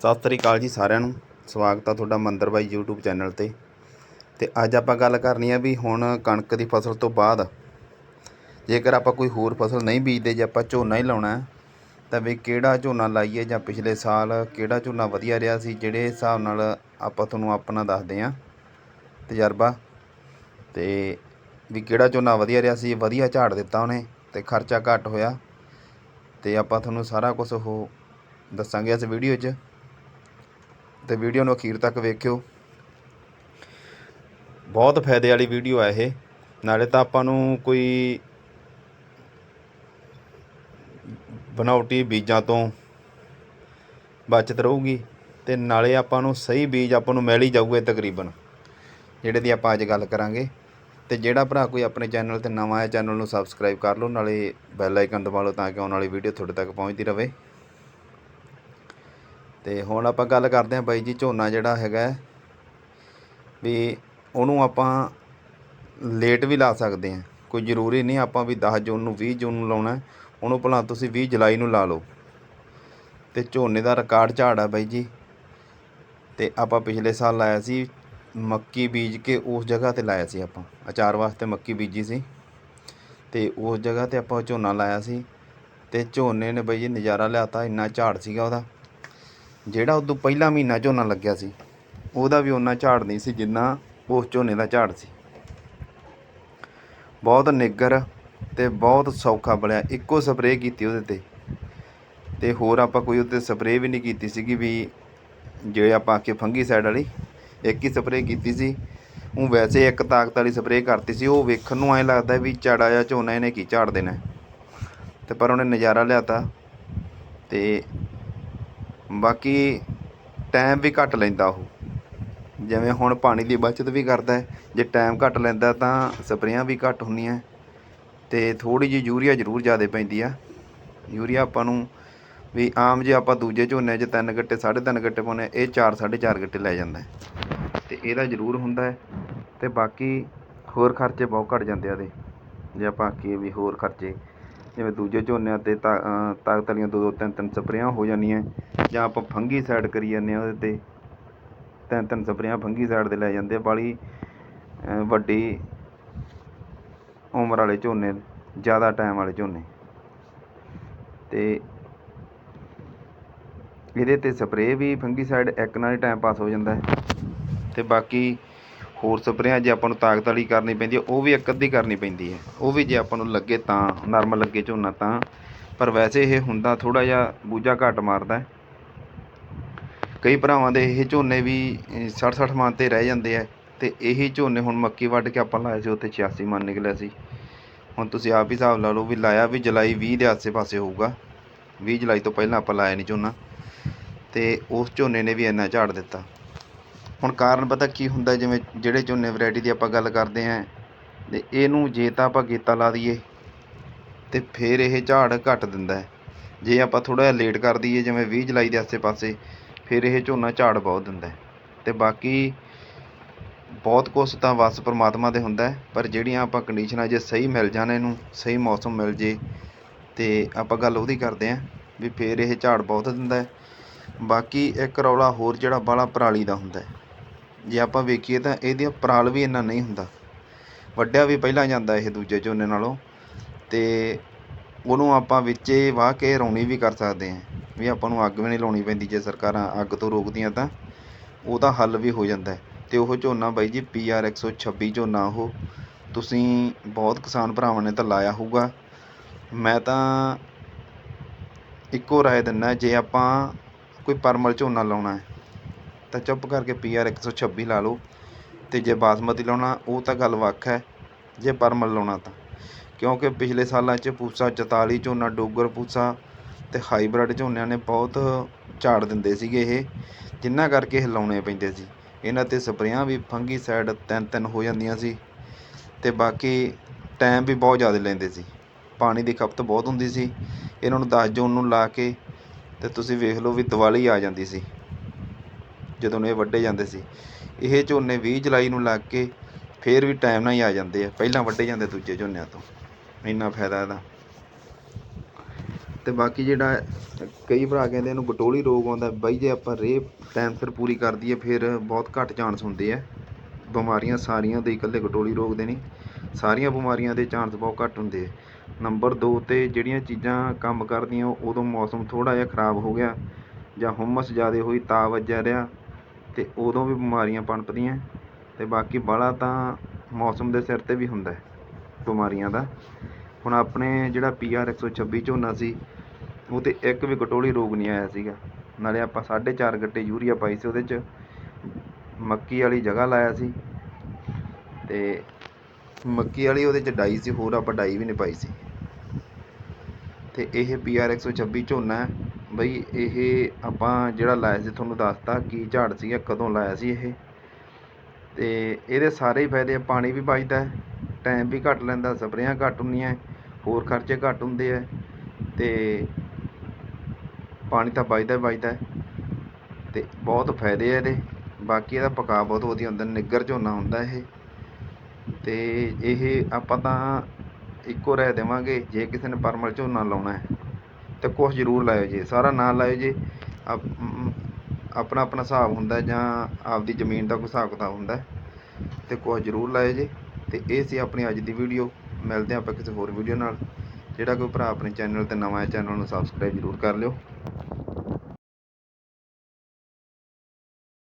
ਸਤਿ ਸ੍ਰੀ ਅਕਾਲ ਜੀ ਸਾਰਿਆਂ ਨੂੰ। ਸਵਾਗਤ ਆ ਤੁਹਾਡਾ ਮੰਦਰ ਬਾਈ YouTube ਚੈਨਲ ਤੇ। ਤੇ ਅੱਜ ਆਪਾਂ ਗੱਲ ਕਰਨੀ ਆ ਵੀ ਹੁਣ ਕਣਕ ਦੀ ਫਸਲ ਤੋਂ ਬਾਅਦ ਜੇਕਰ ਆਪਾਂ ਕੋਈ ਹੋਰ ਫਸਲ ਨਹੀਂ ਬੀਜਦੇ, ਜੇ ਆਪਾਂ ਝੋਨਾ ਹੀ ਲਾਉਣਾ ਤਾਂ ਵੀ ਕਿਹੜਾ ਝੋਨਾ ਲਾਈਏ ਜਾਂ ਪਿਛਲੇ ਸਾਲ ਕਿਹੜਾ ਝੋਨਾ ਵਧੀਆ ਰਿਹਾ ਸੀ, ਜਿਹੜੇ ਹਿਸਾਬ ਨਾਲ ਆਪਾਂ ਤੁਹਾਨੂੰ ਆਪਣਾ ਦੱਸਦੇ ਆ ਤਜਰਬਾ। ਤੇ ਵੀ ਕਿਹੜਾ ਝੋਨਾ ਵਧੀਆ ਰਿਹਾ ਸੀ, ਵਧੀਆ ਝਾੜ ਦਿੱਤਾ ਉਹਨੇ ਤੇ ਖਰਚਾ ਘੱਟ ਹੋਇਆ। ਤੇ ਆਪਾਂ ਤੁਹਾਨੂੰ ਸਾਰਾ ਕੁਝ ਉਹ ਦੱਸਾਂਗੇ ਇਸ ਵੀਡੀਓ 'ਚ। ਤੇ ਵੀਡੀਓ ਨੂੰ ਅਖੀਰ ਤੱਕ ਵੇਖਿਓ। ਬਹੁਤ ਫਾਇਦੇ ਵਾਲੀ ਵੀਡੀਓ ਹੈ ਇਹ। ਨਾਲੇ ਤਾਂ ਆਪਾਂ ਨੂੰ ਕੋਈ ਬਣਾਉਟੀ ਬੀਜਾਂ ਤੋਂ ਬਚਤ ਰਹੂਗੀ ਤੇ ਨਾਲੇ ਆਪਾਂ ਨੂੰ ਸਹੀ ਬੀਜ ਆਪਾਂ ਨੂੰ ਮਿਲ ਹੀ ਜਾਊਗੇ ਤਕਰੀਬਨ, ਜਿਹੜੇ ਦੀ ਆਪਾਂ ਅੱਜ ਗੱਲ ਕਰਾਂਗੇ। ਤੇ ਜਿਹੜਾ ਭਰਾ ਕੋਈ ਆਪਣੇ ਚੈਨਲ ਤੇ ਨਵਾਂ ਆਇਆ, ਚੈਨਲ ਨੂੰ ਸਬਸਕ੍ਰਾਈਬ ਕਰ ਲਓ, ਨਾਲੇ ਬੈਲ ਆਈਕਨ ਦਬਾ ਲਓ ਤਾਂ ਕਿ ਆਉਣ ਵਾਲੀ ਵੀਡੀਓ ਤੁਹਾਡੇ ਤੱਕ ਪਹੁੰਚਦੀ ਰਹੇ। ਅਤੇ ਹੁਣ ਆਪਾਂ ਗੱਲ ਕਰਦੇ ਹਾਂ ਬਾਈ ਜੀ ਝੋਨਾ ਜਿਹੜਾ ਹੈਗਾ ਵੀ ਉਹਨੂੰ ਆਪਾਂ ਲੇਟ ਵੀ ਲਾ ਸਕਦੇ ਹਾਂ। ਕੋਈ ਜ਼ਰੂਰੀ ਨਹੀਂ ਆਪਾਂ ਵੀ 10 ਜੂਨ ਨੂੰ 20 ਜੂਨ ਨੂੰ ਲਾਉਣਾ ਉਹਨੂੰ ਭਲਾ ਤੁਸੀਂ 20 ਜੁਲਾਈ ਨੂੰ ਲਾ ਲਓ। ਤੇ ਝੋਨੇ ਦਾ ਰਿਕਾਰਡ ਝਾੜ ਆ ਬਾਈ ਜੀ। ਤੇ ਆਪਾਂ ਪਿਛਲੇ ਸਾਲ ਲਾਇਆ ਸੀ, ਮੱਕੀ ਬੀਜ ਕੇ ਉਸ ਜਗ੍ਹਾ ਤੇ ਲਾਇਆ ਸੀ ਆਪਾਂ। ਅਚਾਰ ਵਾਸਤੇ ਮੱਕੀ ਬੀਜੀ ਸੀ। ਤੇ ਉਸ ਜਗ੍ਹਾ ਤੇ ਆਪਾਂ ਝੋਨਾ ਲਾਇਆ ਸੀ। ਤੇ ਝੋਨੇ ਨੇ ਬਾਈ ਜੀ ਨਜ਼ਾਰਾ ਲਿਆਤਾ, ਇੰਨਾ ਝਾੜ ਸੀਗਾ ਉਹਦਾ। ਜਿਹੜਾ ਉਦੋਂ ਪਹਿਲਾ ਮਹੀਨਾ ਝੋਨਾ ਲੱਗਿਆ ਸੀ, ਉਹਦਾ ਵੀ ਉਹਨਾਂ ਝਾੜ ਨਹੀਂ ਸੀ ਜਿੰਨਾ ਉਸ ਝੋਨੇ ਦਾ ਝਾੜ ਸੀ। ਬਹੁਤ ਨਿੱਗਰ ਤੇ ਬਹੁਤ ਸੌਖਾ ਬਣਿਆ, ਇੱਕੋ ਸਪਰੇਅ ਕੀਤੀ ਉਹਦੇ ਤੇ। ਤੇ ਹੋਰ ਆਪਾਂ ਕੋਈ ਉੱਤੇ ਸਪਰੇਅ ਵੀ ਨਹੀਂ ਕੀਤੀ ਸੀਗੀ ਵੀ ਜੇ ਆਪਾਂ ਆਖੇ ਫੰਗੀ ਸਾਈਡ ਵਾਲੀ, ਇੱਕ ਹੀ ਸਪਰੇਅ ਕੀਤੀ ਸੀ। ਉਹ ਵੈਸੇ ਇੱਕ ਤਾਕਤ ਵਾਲੀ ਸਪਰੇਅ ਕਰਤੀ ਸੀ, ਉਹ ਵੇਖਣ ਨੂੰ ਐਂ ਲੱਗਦਾ ਵੀ ਝਾੜਾ ਜਾਂ ਝੋਨਾ ਇਹਨੇ ਕੀ ਝਾੜ ਦੇਣਾ। ਹੈ। ਤੇ ਪਰ ਉਹਨੇ ਨਜ਼ਾਰਾ ਲਿਆਤਾ ਤੇ ਬਾਕੀ ਟਾਈਮ ਵੀ ਘੱਟ ਲੈਂਦਾ ਉਹ। ਜਿਵੇਂ ਹੁਣ ਪਾਣੀ ਦੀ ਬਚਤ ਵੀ ਕਰਦਾ ਜੇ ਟਾਈਮ ਘੱਟ ਲੈਂਦਾ ਤਾਂ ਸਪਰੇਆਂ ਵੀ ਘੱਟ ਹੁੰਦੀਆਂ ਤੇ ਥੋੜੀ ਜਿਹੀ ਯੂਰੀਆ ਜ਼ਰੂਰ ਜ਼ਿਆਦਾ ਪੈਂਦੀ ਆ। ਯੂਰੀਆ ਆਪਾਂ ਨੂੰ ਵੀ ਆਮ ਜੇ ਆਪਾਂ ਦੂਜੇ ਝੋਨੇ 'ਚ ਤਿੰਨ ਗੱਟੇ ਸਾਢੇ ਤਿੰਨ ਗੱਟੇ ਪਾਉਂਦੇ ਹਾਂ, ਇਹ ਚਾਰ ਸਾਢੇ ਚਾਰ ਗੱਟੇ ਲੈ ਜਾਂਦਾ ਹੈ ਤੇ ਇਹਦਾ ਜ਼ਰੂਰ ਹੁੰਦਾ ਹੈ ਤੇ ਬਾਕੀ ਹੋਰ ਖਰਚੇ ਬਹੁਤ ਘੱਟ ਜਾਂਦੇ ਆ ਇਹਦੇ। ਜੇ ਆਪਾਂ ਆਖੀਏ ਵੀ ਹੋਰ ਖਰਚੇ ਜਿਵੇਂ ਦੂਜੇ ਝੋਨਿਆਂ ਤੇ ਤਾ ਅਹ, ਤਾਕਤ ਵਾਲੀਆਂ ਦੋ ਦੋ ਤਿੰਨ ਤਿੰਨ ਸਪਰੇਆਂ ਹੋ ਜਾਂਦੀਆਂ ਜਾਂ ਆਪਾਂ ਫੰਗੀ ਸਾਈਡ ਕਰੀ ਜਾਂਦੇ ਹਾਂ ਉਹਦੇ ਤੇ ਤਿੰਨ ਤਿੰਨ ਸਪਰੇਆਂ ਫੰਗੀ ਸਾਈਡ ਤੇ ਲੈ ਜਾਂਦੇ ਬਾਹਲੀ ਵੱਡੀ ਉਮਰ ਵਾਲੇ ਝੋਨੇ ਜ਼ਿਆਦਾ ਟਾਈਮ ਵਾਲੇ ਝੋਨੇ। ਅਤੇ ਇਹਦੇ ਤੇ ਸਪਰੇਅ ਵੀ ਫੰਗੀ ਸਾਈਡ ਇੱਕ ਨਾਲ ਹੀ ਟਾਈਮ ਪਾਸ ਹੋ ਜਾਂਦਾ ਹੈ। ਤੇ ਬਾਕੀ ਹੋਰ ਸਪਰੇਆਂ ਜੇ ਆਪਾਂ ਨੂੰ ਤਾਕਤ ਵਾਲੀ ਕਰਨੀ ਪੈਂਦੀ ਹੈ ਉਹ ਵੀ ਇੱਕ ਅੱਧੀ ਕਰਨੀ ਪੈਂਦੀ ਹੈ ਉਹ ਵੀ ਜੇ ਆਪਾਂ ਨੂੰ ਲੱਗੇ ਤਾਂ, ਨਰਮ ਲੱਗੇ ਝੋਨਾ ਤਾਂ। ਪਰ ਵੈਸੇ ਇਹ ਹੁੰਦਾ ਥੋੜਾ ਜਿਹਾ ਬੂਝਾ ਘੱਟ ਮਾਰਦਾ ਕਈ ਭਰਾਵਾਂ ਦੇ ਇਹ ਝੋਨੇ ਵੀ 60 60 ਮਣ ਤੇ ਰਹਿ ਜਾਂਦੇ ਆ। ਤੇ ਇਹੀ ਝੋਨੇ ਹੁਣ ਮੱਕੀ ਵੱਢ ਕੇ ਆਪਾਂ ਲਾਏ ਸੀ ਉੱਥੇ 86 ਮਣ ਨਿਕਲਿਆ ਸੀ। ਹੁਣ ਤੁਸੀਂ ਆਪ ਹੀ ਹਿਸਾਬ ਲਾ ਲਓ ਵੀ ਲਾਇਆ ਵੀ ਜੁਲਾਈ 20 ਦੇ ਆਸੇ-ਪਾਸੇ ਹੋਊਗਾ। 20 ਜੁਲਾਈ ਤੋਂ ਪਹਿਲਾਂ ਆਪਾਂ ਲਾਇਆ ਨਹੀਂ ਝੋਨਾ। ਤੇ ਉਸ ਝੋਨੇ ਨੇ ਵੀ ਇੰਨਾ ਝਾੜ ਦਿੱਤਾ। ਹੁਣ ਕਾਰਨ ਪਤਾ ਕੀ ਹੁੰਦਾ, ਜਿਵੇਂ ਜਿਹੜੇ ਝੋਨੇ ਵਰਾਇਟੀ ਦੀ ਆਪਾਂ ਗੱਲ ਕਰਦੇ ਹਾਂ ਅਤੇ ਇਹਨੂੰ ਜੇ ਤਾਂ ਆਪਾਂ ਗੇਤਾ ਲਾ ਦਈਏ, ਤੇ ਫਿਰ ਇਹ ਝਾੜ ਘੱਟ ਦਿੰਦਾ ਜੇ ਆਪਾਂ ਥੋੜ੍ਹਾ ਜਿਹਾ ਲੇਟ ਕਰ ਦਈਏ, ਜਿਵੇਂ ਵੀਹ ਜੁਲਾਈ ਦੇ ਆਸੇ-ਪਾਸੇ, ਫਿਰ ਇਹ ਝੋਨਾ ਝਾੜ ਬਹੁਤ ਦਿੰਦਾ ਅਤੇ ਬਾਕੀ ਬਹੁਤ ਕੁਛ ਤਾਂ ਵਸ ਪਰਮਾਤਮਾ ਦੇ ਹੁੰਦਾ ਪਰ ਜਿਹੜੀਆਂ ਆਪਾਂ ਕੰਡੀਸ਼ਨਾਂ ਜੇ ਸਹੀ ਮਿਲ ਜਾਣ ਇਹਨੂੰ, ਸਹੀ ਮੌਸਮ ਮਿਲ ਜੇ, ਤੇ ਆਪਾਂ ਗੱਲ ਉਹਦੀ ਕਰਦੇ ਹਾਂ, ਵੀ ਫਿਰ ਇਹ ਝਾੜ ਬਹੁਤ ਦਿੰਦਾ ਬਾਕੀ ਇੱਕ ਰੌਲਾ ਹੋਰ ਜਿਹੜਾ ਬਾਹਲਾ ਪਰਾਲੀ ਦਾ ਹੁੰਦਾ ਜੇ ਆਪਾਂ ਵੇਖੀਏ ਤਾਂ ਇਹਦੀ ਪਰਾਲ ਵੀ ਇੰਨਾ ਨਹੀਂ ਹੁੰਦਾ। ਵੱਢਿਆ ਵੀ ਪਹਿਲਾਂ ਜਾਂਦਾ ਇਹ ਦੂਜੇ ਝੋਨੇ ਨਾਲੋਂ ਅਤੇ ਉਹਨੂੰ ਆਪਾਂ ਵਿੱਚੇ ਵਾਹ ਕੇ ਰੌਣੀ ਵੀ ਕਰ ਸਕਦੇ ਹਾਂ। ਵੀ ਆਪਾਂ ਨੂੰ ਅੱਗ ਵੀ ਨਹੀਂ ਲਾਉਣੀ ਪੈਂਦੀ ਜੇ ਸਰਕਾਰਾਂ ਅੱਗ ਤੋਂ ਰੋਕਦੀਆਂ ਤਾਂ ਉਹਦਾ ਹੱਲ ਵੀ ਹੋ ਜਾਂਦਾ ਅਤੇ ਉਹ ਝੋਨਾ ਬਾਈ ਜੀ ਪੀ ਆਰ ਇੱਕ ਸੌ ਛੱਬੀ ਝੋਨਾ ਉਹ ਤੁਸੀਂ ਬਹੁਤ ਕਿਸਾਨ ਭਰਾਵਾਂ ਨੇ ਤਾਂ ਲਾਇਆ ਹੋਊਗਾ। ਮੈਂ ਤਾਂ ਇੱਕੋ ਰਾਏ ਦਿੰਦਾ ਜੇ ਆਪਾਂ ਕੋਈ ਪਰਮਲ ਝੋਨਾ ਲਾਉਣਾ ਤਾਂ ਚੁੱਪ ਕਰਕੇ PR 126 ਲਾ ਲਓ ਤੇ ਜੇ ਬਾਸਮਤੀ ਲਾਉਣਾ, ਉਹ ਤਾਂ ਗੱਲ ਵੱਖ ਹੈ, ਜੇ ਪਰਮਲ ਲਾਉਣਾ ਤਾਂ। ਕਿਉਂਕਿ ਪਿਛਲੇ ਸਾਲਾਂ 'ਚ ਪੂਸਾ 44 ਝੋਨਾ, ਡੋਗਰ ਪੂਸਾ ਤੇ ਹਾਈਬ੍ਰਿਡ ਝੋਨਿਆਂ ਨੇ ਬਹੁਤ ਝਾੜ ਦਿੰਦੇ ਸੀਗੇ ਇਹ ਜਿਨ੍ਹਾਂ ਕਰਕੇ ਇਹ ਲਾਉਣੇ ਪੈਂਦੇ ਸੀ। ਇਹਨਾਂ ਤੇ ਸਪਰੇਆਂ ਵੀ ਫੰਗੀ ਸਾਈਡ ਤਿੰਨ ਤਿੰਨ ਹੋ ਜਾਂਦੀਆਂ ਸੀ ਤੇ ਬਾਕੀ ਟਾਈਮ ਵੀ ਬਹੁਤ ਜ਼ਿਆਦਾ ਲੈਂਦੇ ਸੀ। ਪਾਣੀ ਦੀ ਖਪਤ ਬਹੁਤ ਹੁੰਦੀ ਸੀ। ਇਹਨਾਂ ਨੂੰ 10 ਜੂਨ ਨੂੰ ਲਾ ਕੇ ਤੇ ਤੁਸੀਂ ਵੇਖ ਲਓ ਵੀ ਦੀਵਾਲੀ ਆ ਜਾਂਦੀ ਸੀ। ਜਦੋਂ ਇਹ ਵੱਢੇ ਜਾਂਦੇ ਸੀ। ਇਹ ਝੋਨੇ 20 ਜੁਲਾਈ ਨੂੰ ਲੱਗ ਕੇ ਫੇਰ ਵੀ ਟਾਈਮ ਨਾਲ ਹੀ ਆ ਜਾਂਦੇ ਆ। ਪਹਿਲਾਂ ਵੱਢੇ ਜਾਂਦੇ ਦੂਜੇ ਝੋਨਿਆਂ ਤੋਂ। ਇੰਨਾ ਫਾਇਦਾ ਇਹਦਾ। ਤੇ ਬਾਕੀ ਜਿਹੜਾ ਕਈ ਭਰਾ ਕਹਿੰਦੇ ਇਹਨੂੰ ਗਟੋਲੀ ਰੋਗ ਆਉਂਦਾ ਬਾਈ ਜੇ ਆਪਾਂ ਰੇਹ ਟਾਈਮ ਸਿਰ ਪੂਰੀ ਕਰ ਦਈਏ, ਫਿਰ ਬਹੁਤ ਘੱਟ ਚਾਂਸ ਹੁੰਦੇ ਆ। ਬਿਮਾਰੀਆਂ ਸਾਰੀਆਂ ਦੇ ਇਕੱਲੇ ਗਟੋਲੀ ਰੋਗ ਦੇ ਨਹੀਂ। ਸਾਰੀਆਂ ਬਿਮਾਰੀਆਂ ਦੇ ਚਾਂਸ ਬਹੁਤ ਘੱਟ ਹੁੰਦੇ ਆ। ਨੰਬਰ 2 ਤੇ ਜਿਹੜੀਆਂ ਚੀਜ਼ਾਂ ਕੰਮ ਕਰਦੀਆਂ, ਉਦੋਂ ਮੌਸਮ ਥੋੜਾ ਜਿਹਾ ਖਰਾਬ ਹੋ ਗਿਆ ਜਾਂ ਹੁਮਸ ਜ਼ਿਆਦਾ ਹੋਈ, ਤਾਂ ਵੱਜਿਆ ਰਿਹਾ। ਅਤੇ ਉਦੋਂ ਵੀ ਬਿਮਾਰੀਆਂ ਪਣਪਦੀਆਂ ਅਤੇ ਬਾਕੀ ਬਾਹਲਾ ਤਾਂ ਮੌਸਮ ਦੇ ਸਿਰ ਤੇ ਵੀ ਹੁੰਦਾ ਬਿਮਾਰੀਆਂ ਦਾ। ਹੁਣ ਆਪਣੇ ਜਿਹੜਾ ਪੀਆਰ 126 ਝੋਨਾ ਸੀ, ਉਹ ਤੇ ਇੱਕ ਵੀ ਗਟੋਲੀ ਰੋਗ ਨਹੀਂ ਆਇਆ ਸੀਗਾ। ਨਾਲੇ ਆਪਾਂ 4.5 ਗੱਟੇ ਯੂਰੀਆ ਪਾਈ ਸੀ ਉਹਦੇ ਚ, ਮੱਕੀ ਵਾਲੀ ਜਗ੍ਹਾ ਲਾਇਆ ਸੀ ਅਤੇ ਮੱਕੀ ਵਾਲੀ ਉਹਦੇ ਚ ਡਾਈ ਸੀ, ਹੋਰ ਆਪਾਂ ਡਾਈ ਵੀ ਨਹੀਂ ਪਾਈ ਸੀ। ਅਤੇ ਇਹ ਪੀ ਪੀਆਰ 126 ਝੋਨਾ ਹੈ ਬਈ ਇਹ ਆਪਾਂ ਜਿਹੜਾ ਲਾਇਆ ਸੀ, ਤੁਹਾਨੂੰ ਦੱਸਤਾ ਕੀ ਝਾੜ ਸੀਗਾ, ਕਦੋਂ ਲਾਇਆ ਸੀ ਇਹ? ਤੇ ਇਹਦੇ ਸਾਰੇ ਹੀ ਫਾਇਦੇ ਪਾਣੀ ਵੀ ਬਚਦਾ ਟਾਈਮ ਵੀ ਘੱਟ ਲੈਂਦਾ, ਸਪਰੇਆਂ ਘੱਟ ਹੁੰਦੀਆਂ, ਹੋਰ ਖਰਚੇ ਘੱਟ ਹੁੰਦੇ ਆ, ਤੇ ਪਾਣੀ ਤਾਂ ਬਚਦਾ ਹੀ ਬਚਦਾ ਹੈ, ਤੇ ਬਹੁਤ ਫਾਇਦੇ ਆ ਇਹਦੇ। ਬਾਕੀ ਇਹਦਾ ਪਕਾ ਬਹੁਤ ਵਧੀਆ ਹੁੰਦਾ ਨਿੱਗਰ ਝੋਨਾ ਹੁੰਦਾ ਇਹ। ਤੇ ਇਹ ਆਪਾਂ ਤਾਂ ਇੱਕੋ ਰਹਿ ਦੇਵਾਂਗੇ, ਜੇ ਕਿਸੇ ਨੇ ਪਰਮਲ ਝੋਨਾ ਲਾਉਣਾ ਹੈ। ਤੇ ਕੁਛ ਜ਼ਰੂਰ ਲਾਇਓ ਜੀ, ਸਾਰਾ ਨਾ ਲਾਇਓ ਜੀ। ਆਪਣਾ ਆਪਣਾ ਹਿਸਾਬ ਹੁੰਦਾ ਜਾਂ ਆਪਦੀ ਜ਼ਮੀਨ ਦਾ ਕੋਈ ਹਿਸਾਬ ਕਿਤਾਬ ਹੁੰਦਾ ਹੈ। ਤੇ ਕੁਛ ਜ਼ਰੂਰ ਲਾਇਓ ਜੀ। ਤੇ ਇਹ ਸੀ ਆਪਣੀ ਅੱਜ ਦੀ ਵੀਡੀਓ। ਮਿਲਦੇ ਹਾਂ ਆਪਾਂ ਕਿਸੇ ਹੋਰ ਵੀਡੀਓ ਨਾਲ। ਜਿਹੜਾ ਕੋਈ ਭਰਾ ਆਪਣੇ ਚੈਨਲ ਤੇ ਨਵਾਂ ਹੈ, ਚੈਨਲ ਨੂੰ ਸਬਸਕ੍ਰਾਈਬ ਜ਼ਰੂਰ ਕਰ ਲਿਓ।